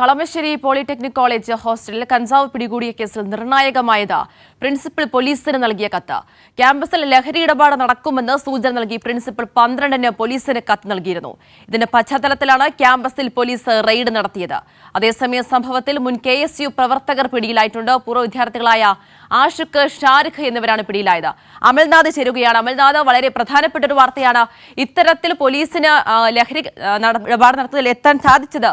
Kalamassery polytechnic college ഹോസ്റ്റലിൽ കഞ്ചാവ് പിടികൂടിയ കേസിൽ നിർണായകമായത് പ്രിൻസിപ്പൽ പോലീസിന് നൽകിയ കത്ത്. ക്യാമ്പസിൽ ലഹരി ഇടപാട് നടക്കുമെന്ന് സൂചന നൽകി പ്രിൻസിപ്പൽ പന്ത്രണ്ടിന് പോലീസിന് കത്ത് നൽകിയിരുന്നു. ഇതിന്റെ പശ്ചാത്തലത്തിലാണ് ക്യാമ്പസിൽ പോലീസ് റെയ്ഡ് നടത്തിയത്. അതേസമയം സംഭവത്തിൽ മുൻ കെ എസ് യു പ്രവർത്തകർ പിടിയിലായിട്ടുണ്ട്. പൂർവ വിദ്യാർത്ഥികളായ ആഷിഖ് ഷാരിഖ് എന്നിവരാണ് പിടിയിലായത്. അമൽനാഥ് ചേരുകയാണ്. അമൽനാഥ് വളരെ പ്രധാനപ്പെട്ട ഒരു വാർത്തയാണ്. ഇത്തരത്തിൽ പോലീസിന് ലഹരി ഇടപാട് നടത്തുന്നതിൽ എത്താൻ സാധിച്ചത്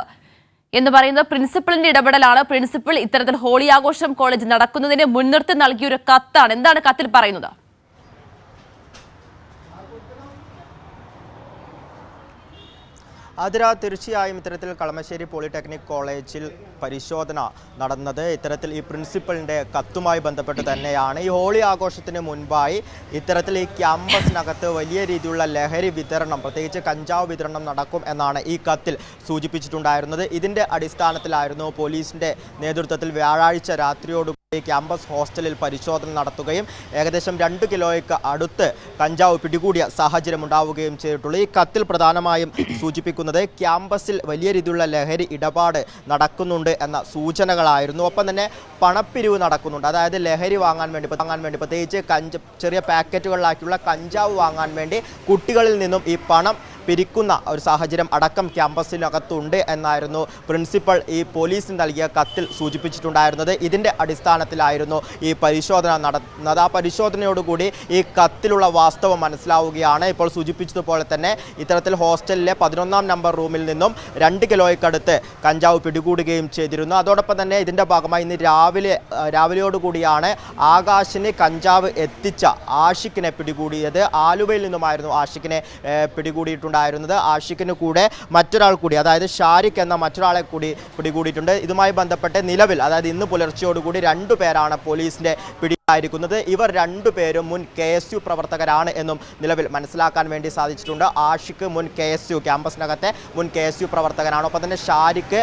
എന്ന് പറയുന്നത് പ്രിൻസിപ്പളിന്റെ ഇടപെടലാണ്. പ്രിൻസിപ്പൽ ഇത്തരത്തിൽ ഹോളി ആഘോഷം കോളേജ് നടക്കുന്നതിന് മുൻനിർത്തി നൽകിയ ഒരു കത്താണ്. എന്താണ് കത്തിൽ പറയുന്നത്? അതിര തീർച്ചയായും ഇത്തരത്തിൽ കളമശ്ശേരി പോളിടെക്നിക് കോളേജിൽ പരിശോധന നടന്നത്. ഇത്തരത്തിൽ ഈ പ്രിൻസിപ്പലിന്റെ കത്തുമായി ബന്ധപ്പെട്ട് തന്നെയാണ്. ഈ ഹോളി ആഘോഷത്തിന് മുൻപായി ഇത്തരത്തിൽ ഈ ക്യാമ്പസിനകത്ത് വലിയ രീതിയിലുള്ള ലഹരി വിതരണം പ്രത്യേകിച്ച് കഞ്ചാവ് വിതരണം നടക്കും എന്നാണ് ഈ കത്തിൽ സൂചിപ്പിച്ചിട്ടുണ്ടായിരുന്നത്. ഇതിന്റെ അടിസ്ഥാനത്തിലായിരുന്നു പോലീസിന്റെ നേതൃത്വത്തിൽ വ്യാഴാഴ്ച രാത്രിയോട് ക്യാമ്പസ് ഹോസ്റ്റലിൽ പരിശോധന നടത്തുകയും ഏകദേശം രണ്ട് കിലോയ്ക്ക് അടുത്ത് കഞ്ചാവ് പിടികൂടിയ സാഹചര്യം ഉണ്ടാവുകയും ചെയ്തിട്ടുള്ളൂ. ഈ കത്തിൽ പ്രധാനമായും സൂചിപ്പിക്കുന്നത് ക്യാമ്പസിൽ വലിയ രീതിയിലുള്ള ലഹരി ഇടപാട് നടക്കുന്നുണ്ട് എന്ന സൂചനകളായിരുന്നു. ഒപ്പം തന്നെ പണപ്പിരിവ് നടക്കുന്നുണ്ട്. അതായത് ലഹരി വാങ്ങാൻ വേണ്ടി വാങ്ങാൻ വേണ്ടി പ്രത്യേകിച്ച് ചെറിയ പാക്കറ്റുകളിലാക്കിയുള്ള കഞ്ചാവ് വാങ്ങാൻ വേണ്ടി കുട്ടികളിൽ നിന്നും ഈ പണം പിരിക്കുന്ന ഒരു സാഹചര്യം അടക്കം ക്യാമ്പസിനകത്തുണ്ട് എന്നായിരുന്നു പ്രിൻസിപ്പൽ ഈ പോലീസിന് നൽകിയ കത്തിൽ സൂചിപ്പിച്ചിട്ടുണ്ടായിരുന്നത്. ഇതിന്റെ അടിസ്ഥാനത്തിലായിരുന്നു ഈ പരിശോധന നടത്തുന്നത് ആ പരിശോധനയോടുകൂടി ഈ കത്തിലുള്ള വാസ്തവം മനസ്സിലാവുകയാണ്. ഇപ്പോൾ സൂചിപ്പിച്ചതുപോലെ തന്നെ ഇത്തരത്തിൽ ഹോസ്റ്റലിലെ പതിനൊന്നാം നമ്പർ റൂമിൽ നിന്നും രണ്ട് കിലോയ്ക്കടുത്ത് കഞ്ചാവ് പിടികൂടുകയും ചെയ്തിരുന്നു. അതോടൊപ്പം തന്നെ ഇതിന്റെ ഭാഗമായി ഇന്ന് രാവിലെ രാവിലെയോടുകൂടിയാണ് ആകാശിന് കഞ്ചാവ് എത്തിച്ച ആഷിക്കിനെ പിടികൂടിയത്. ആലുവയിൽ നിന്നുമായിരുന്നു ആഷിക്കിനെ ഏഹ്, പിടികൂടിയിട്ടുണ്ടായിരുന്നത് ആഷിഖിന് കൂടെ മറ്റൊരാൾ കൂടി അതായത് ഷാരിഖ് എന്ന മറ്റൊരാളെ കൂടി പിടികൂടിയിട്ടുണ്ട്. ഇതുമായി ബന്ധപ്പെട്ട് നിലവിൽ അതായത് ഇന്ന് പുലർച്ചയോടുകൂടി രണ്ടു പേരാണ് പോലീസിന്റെ പിടിയിലായിരിക്കുന്നത് ഇവർ രണ്ടുപേരും മുൻ കെ എസ് യു പ്രവർത്തകരാണ് എന്നും നിലവിൽ മനസ്സിലാക്കാൻ വേണ്ടി സാധിച്ചിട്ടുണ്ട്. ആഷിഖ് മുൻ കെ എസ് യു ക്യാമ്പസിനകത്തെ മുൻ കെ എസ് യു പ്രവർത്തകനാണ്. ഒപ്പം തന്നെ ഷാരിഖ്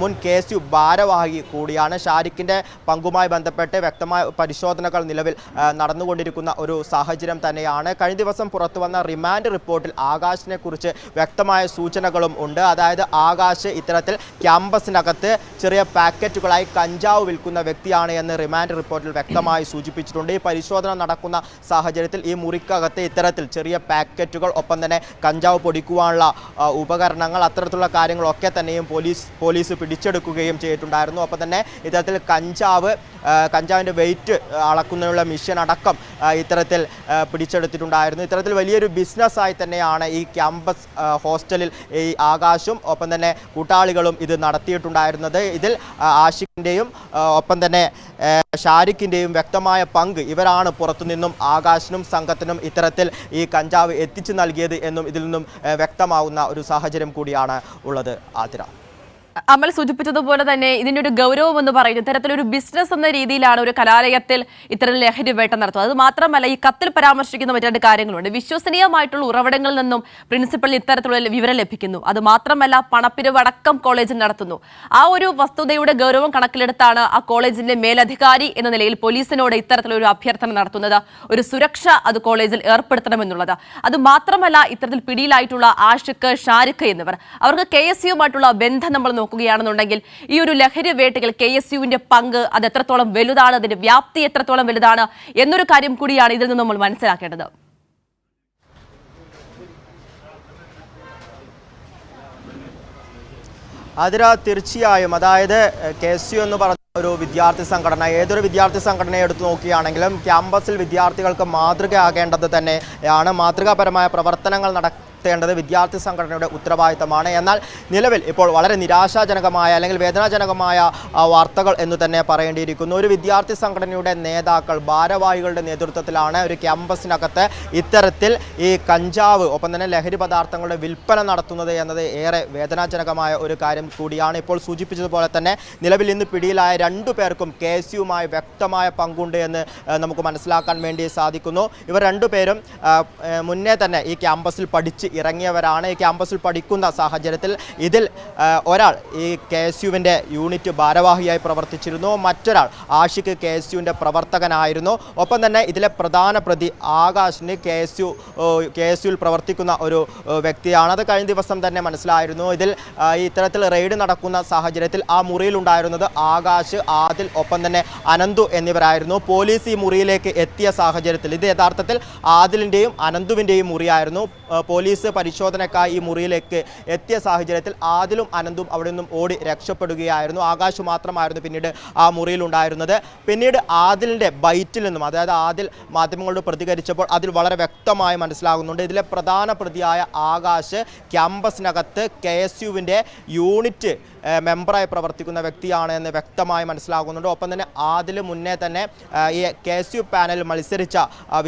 മുൻ കെ എസ് യു ഭാരവാഹി കൂടിയാണ്. ഷാരിഖിന്റെ പങ്കുമായി ബന്ധപ്പെട്ട് വ്യക്തമായ പരിശോധനകൾ നിലവിൽ നടന്നുകൊണ്ടിരിക്കുന്ന ഒരു സാഹചര്യം തന്നെയാണ്. കഴിഞ്ഞ ദിവസം പുറത്തു വന്ന റിമാൻഡ് റിപ്പോർട്ടിൽ ആകാശിനെ കുറിച്ച് വ്യക്തമായ സൂചനകളും ഉണ്ട്. അതായത് ആകാശ് ഇത്തരത്തിൽ ക്യാമ്പസിനകത്ത് ചെറിയ പാക്കറ്റുകളായി കഞ്ചാവ് വിൽക്കുന്ന വ്യക്തിയാണ് എന്ന് റിമാൻഡ് റിപ്പോർട്ടിൽ വ്യക്തമായി സൂചിപ്പിച്ചിട്ടുണ്ട്. ഈ പരിശോധന നടക്കുന്ന സാഹചര്യത്തിൽ ഈ മുറിക്കകത്ത് ഇത്തരത്തിൽ ചെറിയ പാക്കറ്റുകൾ ഒപ്പം തന്നെ കഞ്ചാവ് പൊടിക്കുവാനുള്ള ഉപകരണങ്ങൾ അത്തരത്തിലുള്ള കാര്യങ്ങളൊക്കെ തന്നെയും പോലീസ് പോലീസ് പിടിച്ചെടുക്കുകയും ചെയ്തിട്ടുണ്ടായിരുന്നു. ഒപ്പം തന്നെ ഇത്തരത്തിൽ കഞ്ചാവ് കഞ്ചാവിന്റെ വെയിറ്റ് അളക്കുന്നതിനുള്ള മിഷൻ അടക്കം ഇത്തരത്തിൽ പിടിച്ചെടുത്തിട്ടുണ്ടായിരുന്നു. ഇത്തരത്തിൽ വലിയൊരു ബിസിനസ്സായി തന്നെയാണ് ഈ ക്യാമ്പസ് ഹോസ്റ്റലിൽ ഈ ആകാശും ഒപ്പം തന്നെ കൂട്ടാളികളും ഇത് നടത്തിയിട്ടുണ്ടായിരുന്നത്. ഇതിൽ ആഷിഖിന്റെയും ഒപ്പം തന്നെ ഷാരിഖിന്റെയും വ്യക്തമായ പങ്ക് ഇവരാണ് പുറത്തുനിന്നും ആകാശിനും സംഘത്തിനും ഇത്തരത്തിൽ ഈ കഞ്ചാവ് എത്തിച്ചു നൽകിയത് എന്നും ഇതിൽ നിന്നും വ്യക്തമാവുന്ന ഒരു സാഹചര്യം കൂടിയാണ് ഉള്ളത്. ആതിര. അമൽ സൂചിപ്പിച്ചതുപോലെ തന്നെ ഇതിന്റെ ഒരു ഗൗരവം എന്ന് പറയുന്നത് ഇത്തരത്തിലൊരു ബിസിനസ് എന്ന രീതിയിലാണ് ഒരു കലാലയത്തിൽ ഇത്തരം ലഹരി വേട്ട നടത്തുന്നത്. അത് മാത്രമല്ല ഈ കത്തിൽ പരാമർശിക്കുന്ന മറ്റു കാര്യങ്ങളുണ്ട്. വിശ്വസനീയമായിട്ടുള്ള ഉറവിടങ്ങളിൽ നിന്നും പ്രിൻസിപ്പലിന് ഇത്തരത്തിലുള്ള വിവരം ലഭിക്കുന്നു. അത് മാത്രമല്ല പണപ്പിരിവടക്കം കോളേജിൽ നടത്തുന്നു. ആ ഒരു വസ്തുതയുടെ ഗൗരവം കണക്കിലെടുത്താണ് ആ കോളേജിന്റെ മേലധികാരി എന്ന നിലയിൽ പോലീസിനോട് ഇത്തരത്തിലൊരു അഭ്യർത്ഥന നടത്തുന്നത്. ഒരു സുരക്ഷ അത് കോളേജിൽ ഏർപ്പെടുത്തണമെന്നുള്ളത്. അത് മാത്രമല്ല ഇത്തരത്തിൽ പിടിയിലായിട്ടുള്ള ആഷിഖ് ഷാരിഖ് എന്നിവർ. അവർക്ക് കെ എസ് യുമായിട്ടുള്ള ബന്ധം നമ്മൾ നോക്കുകയാണെന്നുണ്ടെങ്കിൽ ഈ ഒരു ലഹരി വേട്ടയിൽ കെ എസ് യുവിന്റെ പങ്ക് അത് എത്രത്തോളം വലുതാണ് അതിന്റെ വ്യാപ്തി എത്രത്തോളം വലുതാണ് എന്നൊരു കാര്യം കൂടിയാണ് ഇതിൽ നിന്ന് നമ്മൾ മനസ്സിലാക്കേണ്ടത്. അതിര തീർച്ചയായും. അതായത് കെ എസ് യു എന്ന് പറഞ്ഞ ഒരു വിദ്യാർത്ഥി സംഘടന ഏതൊരു വിദ്യാർത്ഥി സംഘടനയെ എടുത്തു നോക്കുകയാണെങ്കിലും ക്യാമ്പസിൽ വിദ്യാർത്ഥികൾക്ക് മാതൃകയാകേണ്ടത് തന്നെയാണ്. മാതൃകാപരമായ പ്രവർത്തനങ്ങൾ നടത്തേണ്ടത് വിദ്യാർത്ഥി സംഘടനയുടെ ഉത്തരവാദിത്തമാണ്. എന്നാൽ നിലവിൽ ഇപ്പോൾ വളരെ നിരാശാജനകമായ അല്ലെങ്കിൽ വേദനാജനകമായ വാർത്തകൾ എന്ന് തന്നെ പറയേണ്ടിയിരിക്കുന്നു. ഒരു വിദ്യാർത്ഥി സംഘടനയുടെ നേതാക്കൾ ഭാരവാഹികളുടെ നേതൃത്വത്തിലാണ് ഒരു ക്യാമ്പസിനകത്ത് ഇത്തരത്തിൽ ഈ കഞ്ചാവ് ഒപ്പം തന്നെ ലഹരി പദാർത്ഥങ്ങളുടെ വിൽപ്പന നടത്തുന്നത് എന്നത് ഏറെ വേദനാജനകമായ ഒരു കാര്യം കൂടിയാണ്. ഇപ്പോൾ സൂചിപ്പിച്ചതുപോലെ തന്നെ നിലവിൽ ഇന്ന് പിടിയിലായ രണ്ടു പേർക്കും കെ വ്യക്തമായ പങ്കുണ്ട് എന്ന് നമുക്ക് മനസ്സിലാക്കാൻ വേണ്ടി സാധിക്കുന്നു. ഇവർ രണ്ടുപേരും മുന്നേ തന്നെ ഈ ക്യാമ്പസിൽ പഠിച്ച് ഇറങ്ങിയവരാണ്. ക്യാമ്പസിൽ പഠിക്കുന്ന സാഹചര്യത്തിൽ ഇതിൽ ഒരാൾ ഈ കെ എസ് യുവിന്റെ യൂണിറ്റ് ഭാരവാഹിയായി പ്രവർത്തിച്ചിരുന്നു. മറ്റൊരാൾ ആഷിഖ് കെ എസ് യുവിന്റെ പ്രവർത്തകനായിരുന്നു. ഒപ്പം തന്നെ ഇതിലെ പ്രധാന പ്രതി ആകാശിന് K S U K S യുവിൽ പ്രവർത്തിക്കുന്ന ഒരു വ്യക്തിയാണ്. അത് കഴിഞ്ഞ ദിവസം തന്നെ മനസ്സിലായിരുന്നു. ഇതിൽ ഇത്തരത്തിൽ റെയ്ഡ് നടക്കുന്ന സാഹചര്യത്തിൽ ആ മുറിയിലുണ്ടായിരുന്നത് ആകാശ് ആദിൽ ഒപ്പം തന്നെ അനന്തു എന്നിവരായിരുന്നു. പോലീസ് ഈ മുറിയിലേക്ക് എത്തിയ സാഹചര്യത്തിൽ ഇത് യഥാർത്ഥത്തിൽ ആദിലിന്റെയും അനന്തുവിന്റെയും മുറിയായിരുന്നു. പോലീസ് പരിശോധനക്കായി ഈ മുറിയിലേക്ക് എത്തിയ സാഹചര്യത്തിൽ ആദിലും അനന്തും അവിടെ നിന്നും ഓടി രക്ഷപ്പെടുകയായിരുന്നു. ആകാശ് മാത്രമായിരുന്നു പിന്നീട് ആ മുറിയിലുണ്ടായിരുന്നത്. പിന്നീട് ആദിലിന്റെ ബൈറ്റിൽ നിന്നും അതായത് ആദിൽ മാധ്യമങ്ങളോട് പ്രതികരിച്ചപ്പോൾ അതിൽ വളരെ വ്യക്തമായി മനസ്സിലാകുന്നുണ്ട്. ഇതിലെ പ്രധാന പ്രതിയായ ആകാശ് ക്യാമ്പസിനകത്ത് കെ എസ് യുവിന്റെ യൂണിറ്റ് മെമ്പറായി പ്രവർത്തിക്കുന്ന വ്യക്തിയാണ് എന്ന് വ്യക്തമായി മനസ്സിലാകുന്നുണ്ട്. ഒപ്പം തന്നെ ആദിൽ മുന്നേ തന്നെ ഈ കെ എസ് യു പാനൽ മത്സരിച്ച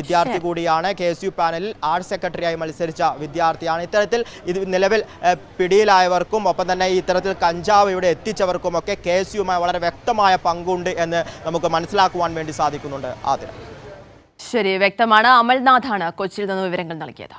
വിദ്യാർത്ഥി കൂടിയാണ്. കെ എസ് യു പാനലിൽ ആർട്സ് സെക്രട്ടറിയായി മത്സരിച്ച വിദ്യാർത്ഥിയാണ്. ഇത്തരത്തിൽ ഇത് നിലവിൽ പിടിയിലായവർക്കും ഒപ്പം തന്നെ ഇത്തരത്തിൽ കഞ്ചാവ് ഇവിടെ എത്തിച്ചവർക്കുമൊക്കെ കെ എസ് യുമായി വളരെ വ്യക്തമായ പങ്കുണ്ട് എന്ന് നമുക്ക് മനസ്സിലാക്കുവാൻ വേണ്ടി സാധിക്കുന്നുണ്ട് ആദ്യം ശരി വ്യക്തമാണ്. അമൽനാഥാണ് കൊച്ചിയിൽ നിന്ന് വിവരങ്ങൾ നൽകിയത്.